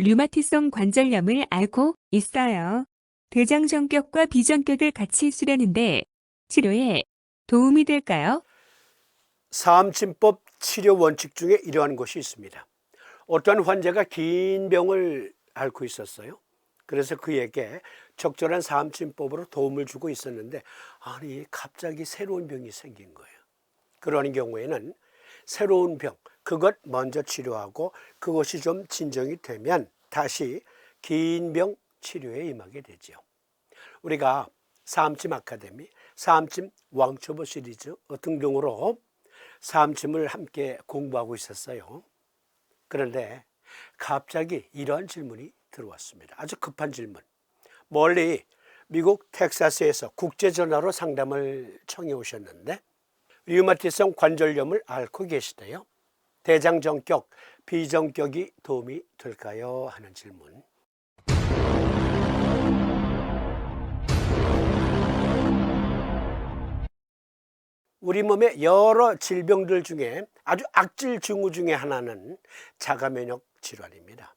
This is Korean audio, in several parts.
류마티성 관절염을 앓고 있어요. 대장전격과 비전격을 같이 쓰려는데 치료에 도움이 될까요? 사암침법 치료 원칙 중에 이러한 것이 있습니다. 어떠한 환자가 긴 병을 앓고 있었어요. 그래서 그에게 적절한 사암침법으로 도움을 주고 있었는데 아니 갑자기 새로운 병이 생긴 거예요. 그러는 경우에는 새로운 병 그것 먼저 치료하고 그것이 좀 진정이 되면 다시 긴 병 치료에 임하게 되죠. 우리가 사암침 아카데미, 사암침 왕초보 시리즈 등등으로 사암침을 함께 공부하고 있었어요. 그런데 갑자기 이러한 질문이 들어왔습니다. 아주 급한 질문. 멀리 미국 텍사스에서 국제 전화로 상담을 청해 오셨는데 류마티성 관절염을 앓고 계시대요. 대장전격, 비전격이 도움이 될까요? 하는 질문. 우리 몸의 여러 질병들 중에 아주 악질 징후 중에 하나는 자가면역 질환입니다.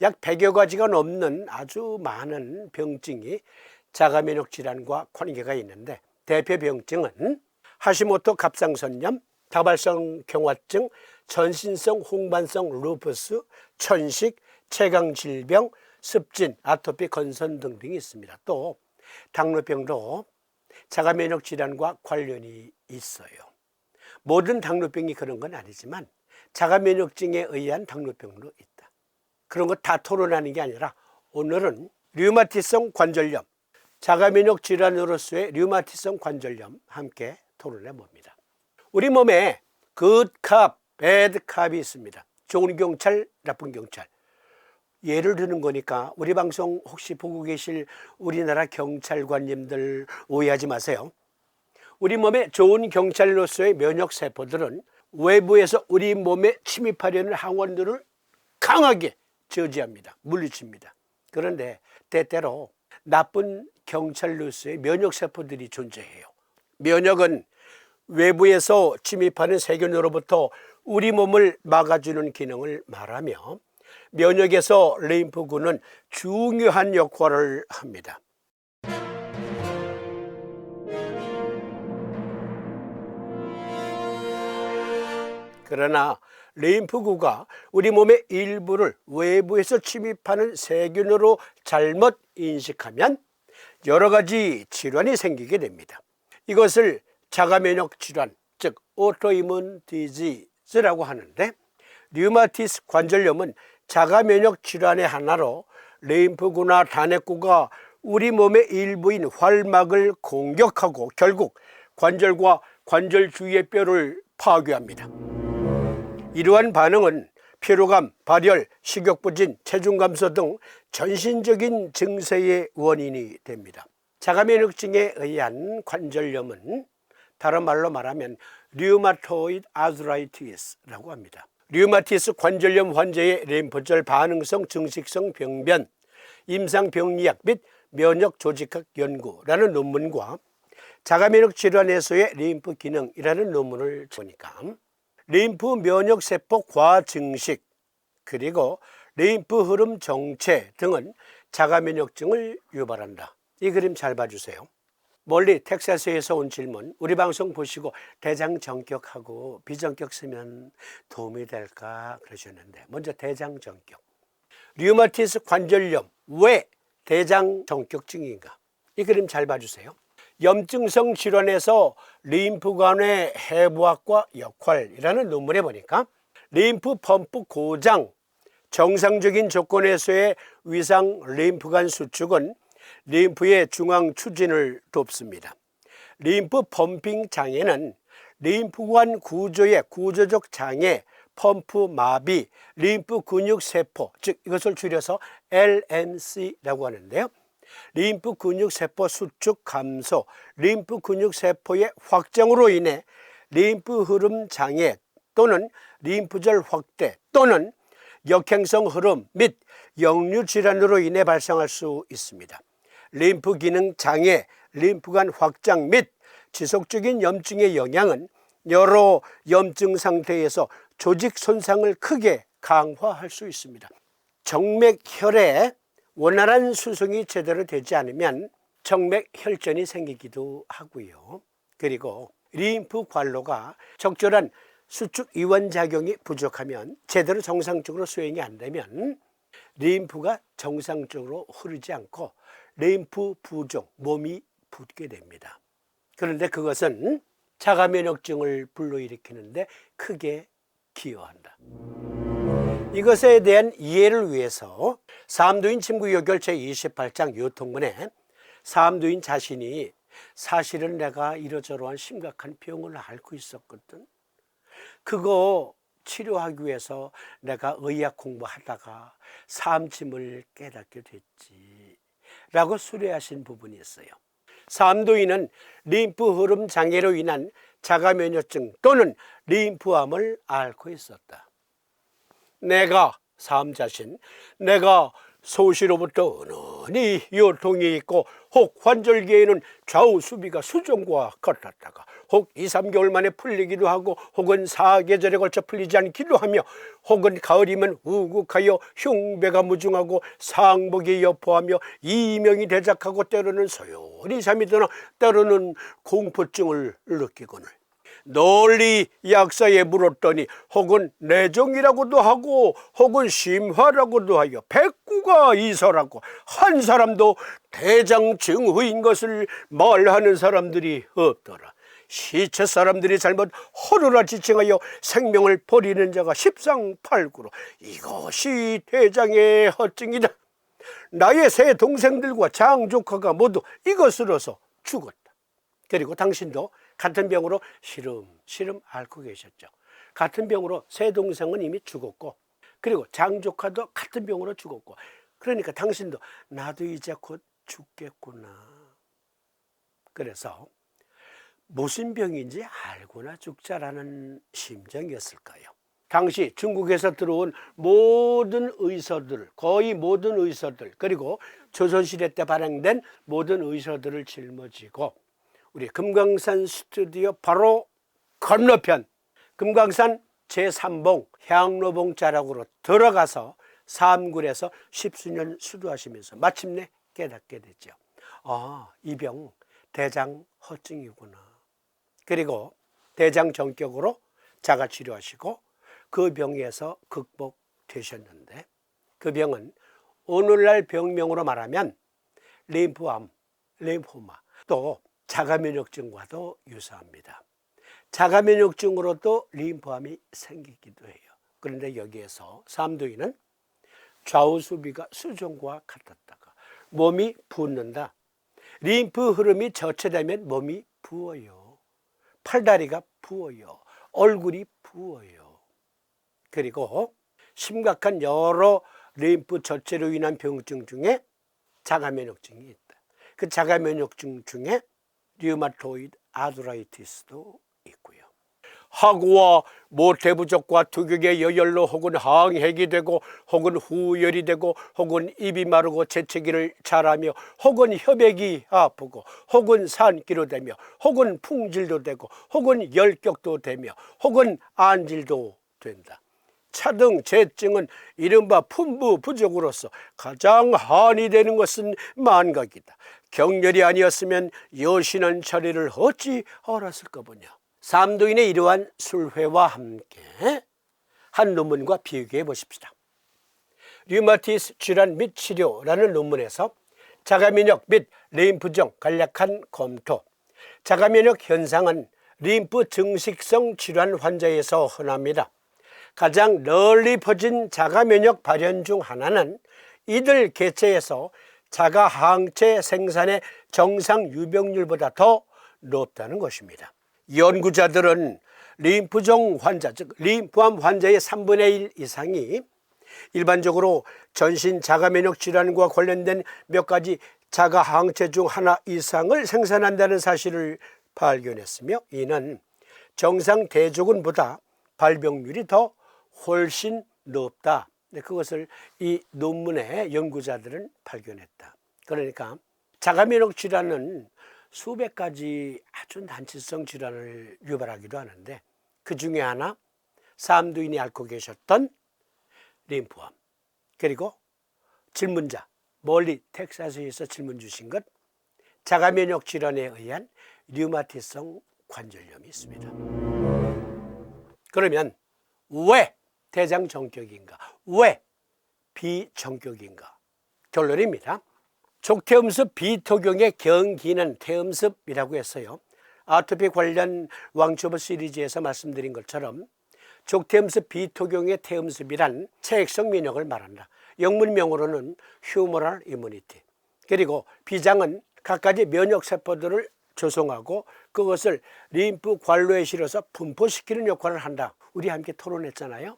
약 100여 가지가 넘는 아주 많은 병증이 자가면역 질환과 관계가 있는데 대표 병증은 하시모토 갑상선염, 다발성 경화증, 전신성 홍반성 루푸스, 천식, 체강질병, 습진, 아토피, 건선 등등이 있습니다. 또 당뇨병도 자가 면역 질환과 관련이 있어요. 모든 당뇨병이 그런 건 아니지만 자가 면역증에 의한 당뇨병도 있다. 그런 거 다 토론하는 게 아니라 오늘은 류마티성 관절염, 자가 면역 질환으로서의 류마티성 관절염 함께 토론해 봅니다. 우리 몸에 굿캅, 배드캅이 있습니다. 좋은 경찰, 나쁜 경찰. 예를 드는 거니까 우리 방송 혹시 보고 계실 우리나라 경찰관님들 오해하지 마세요. 우리 몸에 좋은 경찰로서의 면역 세포들은 외부에서 우리 몸에 침입하려는 항원들을 강하게 저지합니다. 물리칩니다. 그런데 때때로 나쁜 경찰로서의 면역 세포들이 존재해요. 면역은 외부에서 침입하는 세균으로부터 우리 몸을 막아주는 기능을 말하며 면역에서 림프군은 중요한 역할을 합니다. 그러나 림프구가 우리 몸의 일부를 외부에서 침입하는 세균으로 잘못 인식하면 여러 가지 질환이 생기게 됩니다. 이것을 자가면역 질환, 즉 오토이문 디지즈라고 하는데 류마티스 관절염은 자가면역 질환의 하나로 림프구나 단핵구가 우리 몸의 일부인 활막을 공격하고 결국 관절과 관절 주위의 뼈를 파괴합니다. 이러한 반응은 피로감, 발열, 식욕부진, 체중 감소 등 전신적인 증세의 원인이 됩니다. 자가면역증에 의한 관절염은 다른 말로 말하면 류마토이드 아즈라이티스라고 합니다. 류마티스 관절염 환자의 림프절 반응성 증식성 병변, 임상 병리학 및 면역 조직학 연구라는 논문과 자가면역 질환에서의 림프 기능이라는 논문을 보니까 림프 면역 세포 과증식 그리고 림프 흐름 정체 등은 자가면역증을 유발한다. 이 그림 잘 봐주세요. 멀리 텍사스에서 온 질문, 우리 방송 보시고 대장 전격하고 비전격 쓰면 도움이 될까 그러셨는데 먼저 대장 전격. 류마티스 관절염 왜 대장 전격증인가? 이 그림 잘 봐주세요. 염증성 질환에서 림프관의 해부학과 역할이라는 논문에 보니까 림프 펌프 고장, 정상적인 조건에서의 위상 림프관 수축은 림프의 중앙 추진을 돕습니다. 림프 펌핑 장애는 림프관 구조의 구조적 장애, 펌프 마비, 림프 근육 세포, 즉 이것을 줄여서 LMC라고 하는데요. 림프 근육 세포 수축 감소, 림프 근육 세포의 확장으로 인해 림프 흐름 장애 또는 림프절 확대 또는 역행성 흐름 및 역류 질환으로 인해 발생할 수 있습니다. 림프 기능 장애, 림프관 확장 및 지속적인 염증의 영향은 여러 염증 상태에서 조직 손상을 크게 강화할 수 있습니다. 정맥혈에 원활한 수송이 제대로 되지 않으면 정맥혈전이 생기기도 하고요. 그리고 림프 관로가 적절한 수축 이완 작용이 부족하면 제대로 정상적으로 수행이 안 되면 림프가 정상적으로 흐르지 않고 림프 부종, 몸이 붓게 됩니다. 그런데 그것은 자가 면역증을 불러일으키는데 크게 기여한다. 이것에 대한 이해를 위해서 친구 요결 제28장 요통문에 삼두인 자신이 사실은 내가 이러저러한 심각한 병을 앓고 있었거든. 그거 치료하기 위해서 내가 의학 공부하다가 삼침을 깨닫게 됐지. 라고 수레하신 부분이 있어요. 삼도인은 림프 흐름 장애로 인한 자가 면역증 또는 림프암을 앓고 있었다. 내가 삶 자신, 내가 소시로부터 은은히 요통이 있고 혹 환절기에는 좌우 수비가 수정과 같았다가 혹 2, 3개월 만에 풀리기도 하고 혹은 사계절에 걸쳐 풀리지 않기도 하며 혹은 가을이면 우국하여 흉배가 무중하고 상복이 여포하며 이명이 대작하고 때로는 잠이 드나 때로는 공포증을 느끼거늘 널리 약사에 물었더니 혹은 내정이라고도 하고 혹은 심화라고도 하여 백구가 이설하고 한 사람도 대장 증후인 것을 말하는 사람들이 없더라. 시체 사람들이 잘못 허루라 지칭하여 생명을 버리는 자가 십상팔구로 이것이 대장의 허증이다. 나의 세 동생들과 장조카가 모두 이것으로서 죽었다. 그리고 당신도 같은 병으로 시름 시름 앓고 계셨죠. 같은 병으로 세 동생은 이미 죽었고 그리고 장조카도 같은 병으로 죽었고 그러니까 당신도 나도 이제 곧 죽겠구나. 그래서 무슨 병인지 알고나 죽자라는 심정이었을까요? 당시 중국에서 들어온 모든 의서들, 거의 모든 의서들, 그리고 조선시대 때 발행된 모든 의서들을 짊어지고 우리 금강산 스튜디오 바로 건너편 금강산 제3봉 향로봉 자락으로 들어가서 삼굴에서 십수년 수도하시면서 마침내 깨닫게 됐죠. 아, 이 병 대장 허증이구나. 그리고 대장 전격으로 자가 치료하시고 그 병에서 극복되셨는데 그 병은 오늘날 병명으로 말하면 림프암, 림포마 또 자가면역증과도 유사합니다. 자가면역증으로도 림프암이 생기기도 해요. 그런데 여기에서 삼두이는 좌우 수비가 수종과 같았다가 몸이 붓는다. 림프 흐름이 저체되면 몸이 부어요. 팔다리가 부어요. 얼굴이 부어요. 그리고 심각한 여러 림프 저체로 인한 병증 중에 자가면역증이 있다. 그 자가면역증 중에 류마토이드 아드라이티스도 있고요. 하구와 모태부족과 투격의 여열로 혹은 항핵이 되고 혹은 후열이 되고 혹은 입이 마르고 재채기를 잘하며 혹은 혈액이 아프고 혹은 산기로 되며 혹은 풍질도 되고 혹은 열격도 되며 혹은 안질도 된다. 차등 재증은 이른바 품부 부족으로서 가장 한이 되는 것은 만각이다. 경렬이 아니었으면 여신은 자리를 어찌 알았을까 보냐. 삼도인의 이러한 술회와 함께 한 논문과 비교해 보십시다. 류마티스 질환 및 치료라는 논문에서 자가면역 및 림프종 간략한 검토 자가면역 현상은 림프 증식성 질환 환자에서 흔합니다. 가장 널리 퍼진 자가 면역 발현 중 하나는 이들 개체에서 자가 항체 생산의 정상 유병률보다 더 높다는 것입니다. 연구자들은 림프종 환자, 즉 림프암 환자의 3분의 1 이상이 일반적으로 전신 자가 면역 질환과 관련된 몇 가지 자가 항체 중 하나 이상을 생산한다는 사실을 발견했으며 이는 정상 대조군보다 발병률이 더 훨씬 높다. 네, 그것을 이 논문의 연구자들은 발견했다. 그러니까 자가면역 질환은 수백 가지 아주 난치성 질환을 유발하기도 하는데 그 중에 하나 삼두인이 앓고 계셨던 림프암 그리고 질문자 멀리 텍사스에서 질문 주신 것 자가 면역 질환에 의한 류마티성 관절염이 있습니다. 그러면 왜 대장 정격인가? 왜 비정격인가? 결론입니다. 족태음습 비토경의 경기는 태음습이라고 했어요. 아토피 관련 왕초보 시리즈에서 말씀드린 것처럼 족태음습 비토경의 태음습이란 체액성 면역을 말한다. 영문명으로는 휴머럴 이뮤니티. 그리고 비장은 갖가지 면역 세포들을 조성하고 그것을 림프 관로에 실어서 분포시키는 역할을 한다. 우리 함께 토론했잖아요.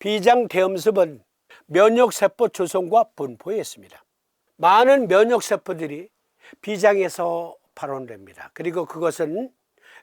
비장 대음습은 면역 세포 조성과 분포에 있습니다. 많은 면역 세포들이 비장에서 발원됩니다. 그리고 그것은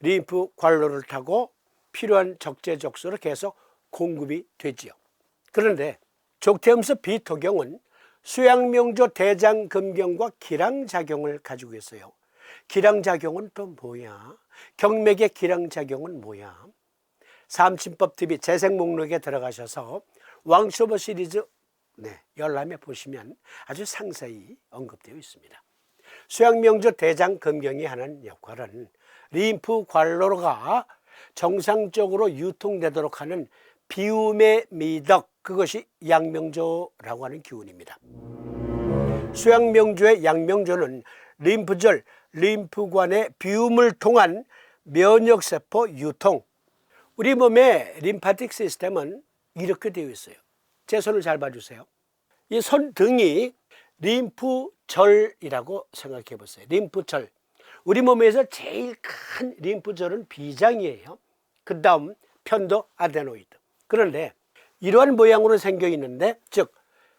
림프 관로를 타고 필요한 적재적소로 계속 공급이 되지요. 그런데 족태음습 비토경은 수양명조 대장금경과 기량작용을 가지고 있어요. 기량작용은 또 뭐야? 경맥의 기량작용은 뭐야? 삼침법 TV 재생 목록에 들어가셔서 왕초보 시리즈 네, 열람에 보시면 아주 상세히 언급되어 있습니다. 수양명조 대장 금경이 하는 역할은 림프 관로가 정상적으로 유통되도록 하는 비움의 미덕 그것이 양명조라고 하는 기운입니다. 수양명조의 양명조는 림프절, 림프관의 비움을 통한 면역세포 유통. 우리 몸의 림파틱 시스템은 이렇게 되어 있어요. 제 손을 잘 봐주세요. 이 손등이 림프절이라고 생각해 보세요. 림프절. 우리 몸에서 제일 큰 림프절은 비장이에요. 그 다음 편도 아데노이드. 그런데 이러한 모양으로 생겨 있는데, 즉,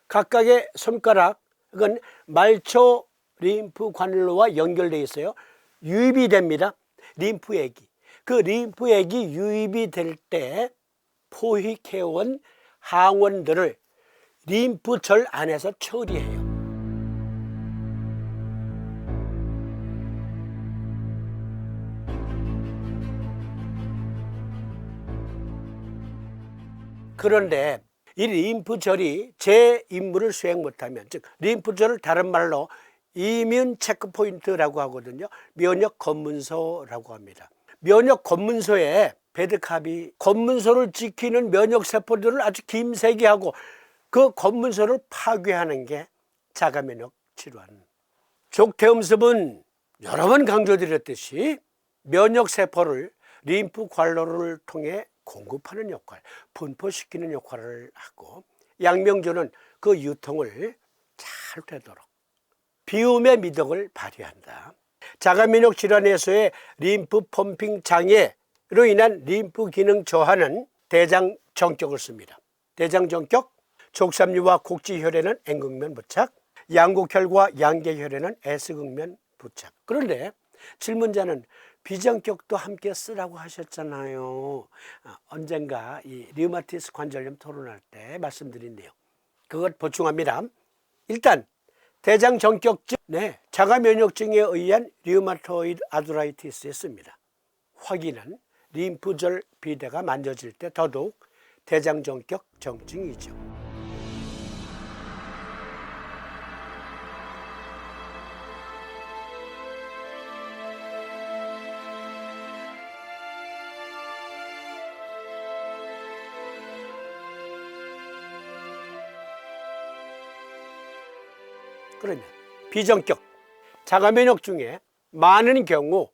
각각의 손가락은 말초 림프 관로와 연결되어 있어요. 유입이 됩니다. 림프액이. 그 림프액이 유입이 될 때 포획해온 항원들을 림프절 안에서 처리해요. 그런데 이 림프절이 제 임무를 수행 못하면 즉 림프절을 다른 말로 이뮨 체크 포인트라고 하거든요. 면역 검문소라고 합니다. 면역 검문소에 베드캅이 검문소를 지키는 면역 세포들을 아주 김세기하고 그 검문소를 파괴하는 게 자가 면역 질환. 족태음습은 여러 번 강조드렸듯이 면역 세포를 림프 관로를 통해 공급하는 역할, 분포시키는 역할을 하고 양명조는 그 유통을 잘 되도록 비움의 미덕을 발휘한다. 자가면역 질환에서의 림프 펌핑 장애로 인한 림프 기능 저하는 대장 정격을 씁니다. 대장 정격, 족삼류와 곡지혈에는 N극면 부착, 양곡혈과 양계혈에는 S극면 부착. 그런데 질문자는 비정격도 함께 쓰라고 하셨잖아요. 아, 언젠가 이 류마티스 관절염 토론할 때 말씀드린 내용. 그것 보충합니다. 일단 대장 정격증, 네, 자가 면역증에 의한 류마토이드 아드라이티스에 씁니다. 확인은 림프절 비대가 만져질 때 더더욱 대장 정격 정증이죠. 그러면 비정격 자가 면역 중에 많은 경우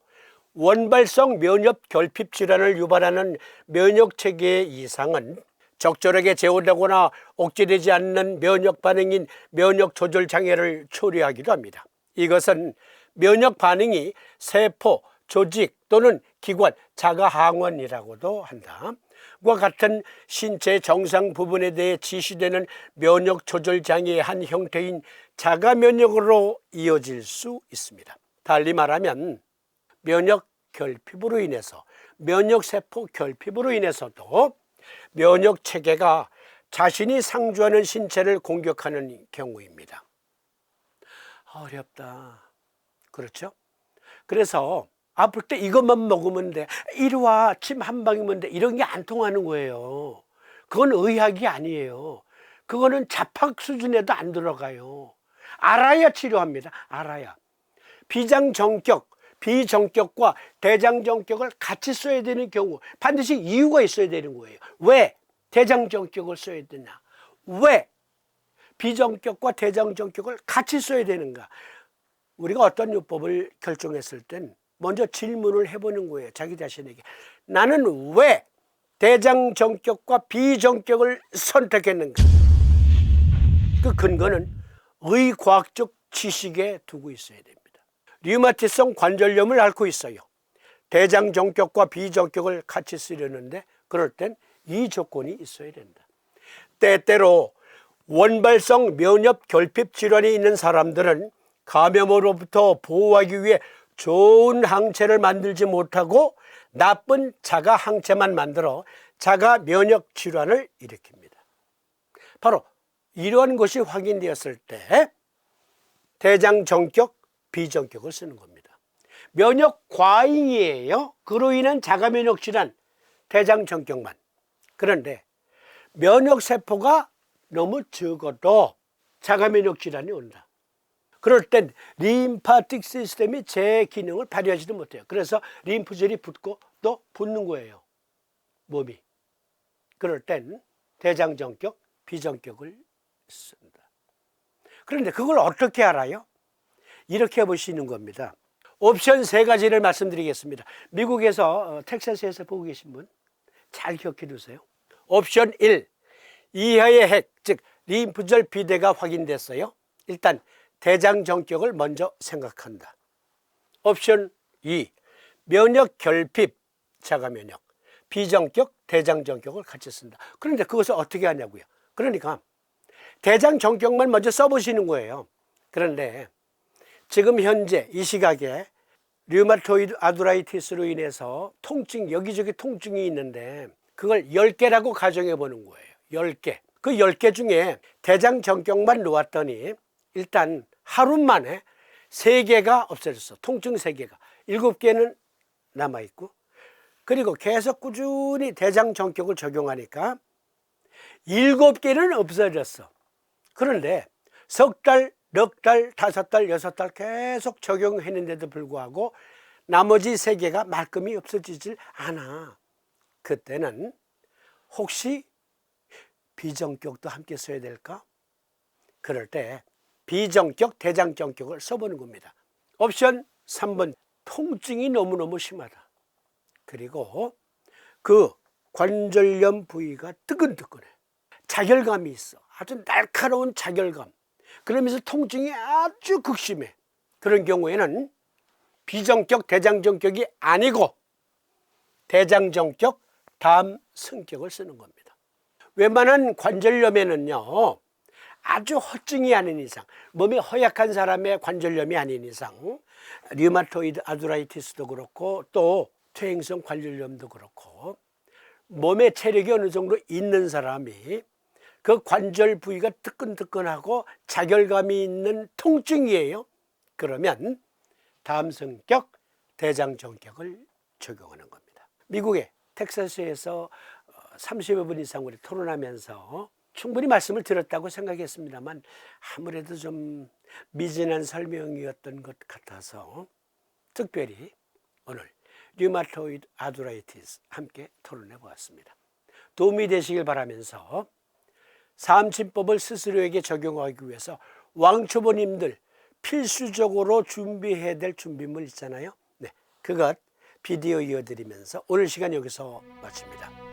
원발성 면역 결핍 질환을 유발하는 면역 체계의 이상은 적절하게 제어되거나 억제되지 않는 면역 반응인 면역 조절 장애를 초래하기도 합니다. 이것은 면역 반응이 세포, 조직 또는 기관, 자가 항원이라고도 한다. 과 같은 신체 정상 부분에 대해 지시되는 면역 조절 장애의 한 형태인 자가 면역으로 이어질 수 있습니다. 달리 말하면 면역 결핍으로 인해서 면역 세포 결핍으로 인해서도 면역 체계가 자신이 상주하는 신체를 공격하는 경우입니다. 어렵다. 그렇죠? 그래서 아플 때 이것만 먹으면 돼. 이리 와. 침 한 방이면 돼. 이런 게 안 통하는 거예요. 그건 의학이 아니에요. 그거는 자팍 수준에도 안 들어가요. 알아야 치료합니다. 알아야. 비장정격, 비정격과 대장정격을 같이 써야 되는 경우 반드시 이유가 있어야 되는 거예요. 왜 대장정격을 써야 되냐? 왜 비정격과 대장정격을 같이 써야 되는가? 우리가 어떤 요법을 결정했을 땐 먼저 질문을 해보는 거예요. 자기 자신에게. 나는 왜 대장 정격과 비정격을 선택했는가? 그 근거는 의과학적 지식에 두고 있어야 됩니다. 류마티성 관절염을 앓고 있어요. 대장 정격과 비정격을 같이 쓰려는데 그럴 땐 이 조건이 있어야 된다. 때때로 원발성 면역 결핍 질환이 있는 사람들은 감염으로부터 보호하기 위해 좋은 항체를 만들지 못하고 나쁜 자가 항체만 만들어 자가 면역 질환을 일으킵니다. 바로 이러한 것이 확인되었을 때 대장 정격, 비정격을 쓰는 겁니다. 면역 과잉이에요. 그로 인한 자가 면역 질환, 대장 정격만. 그런데 면역 세포가 너무 적어도 자가 면역 질환이 온다. 그럴 땐 림파틱 시스템이 제 기능을 발휘하지도 못해요. 그래서 림프절이 붓고 또 붓는 거예요. 몸이. 그럴 땐 대장정격, 비정격을 쓴다. 그런데 그걸 어떻게 알아요? 이렇게 해보시는 겁니다. 옵션 세 가지를 말씀드리겠습니다. 미국에서 어, 텍사스에서 보고 계신 분 잘 기억해 두세요. 옵션 1. 이하의 핵, 즉 림프절 비대가 확인됐어요. 일단 대장 정격을 먼저 생각한다. 옵션 2. 면역 결핍, 자가 면역. 비정격, 대장 정격을 같이 쓴다. 그런데 그것을 어떻게 하냐고요. 그러니까 대장 정격만 먼저 써보시는 거예요. 그런데 지금 현재 이 시각에 류마토이드 아두라이티스로 인해서 통증, 여기저기 통증이 있는데 그걸 10개라고 가정해 보는 거예요. 10개. 그 10개 중에 대장 정격만 놓았더니 일단 하루 만에 3개가 없어졌어. 통증 3개가. 7개는 남아 있고 그리고 계속 꾸준히 대장 정격을 적용하니까 7개는 없어졌어. 그런데 석 달, 넉 달, 다섯 달, 여섯 달 계속 적용했는데도 불구하고 나머지 세 개가 말끔히 없어지질 않아. 그때는 혹시 비정격도 함께 써야 될까? 그럴 때 비정격, 대장정격을 써보는 겁니다. 옵션 3번 통증이 너무너무 심하다. 그리고 그 관절염 부위가 뜨끈뜨끈해. 자결감이 있어. 아주 날카로운 자결감. 그러면서 통증이 아주 극심해. 그런 경우에는 비정격 대장정격이 아니고 대장정격 다음 성격을 쓰는 겁니다. 웬만한 관절염에는요, 아주 허증이 아닌 이상, 몸이 허약한 사람의 관절염이 아닌 이상, 류마토이드 아두라이티스도 그렇고, 또 퇴행성 관절염도 그렇고, 몸에 체력이 어느 정도 있는 사람이 그 관절 부위가 뜨끈뜨끈하고 자결감이 있는 통증이에요. 그러면 다음 성격 대장정격을 적용하는 겁니다. 미국의 텍사스에서 30여 분 이상 우리 토론하면서 충분히 말씀을 드렸다고 생각했습니다만 아무래도 좀 미진한 설명이었던 것 같아서 특별히 오늘 류마토이드 아두라이티스 함께 토론해 보았습니다. 도움이 되시길 바라면서 삼침법을 스스로에게 적용하기 위해서 왕초보님들 필수적으로 준비해야 될 준비물 있잖아요. 네, 그것 비디오 이어드리면서 오늘 시간 여기서 마칩니다.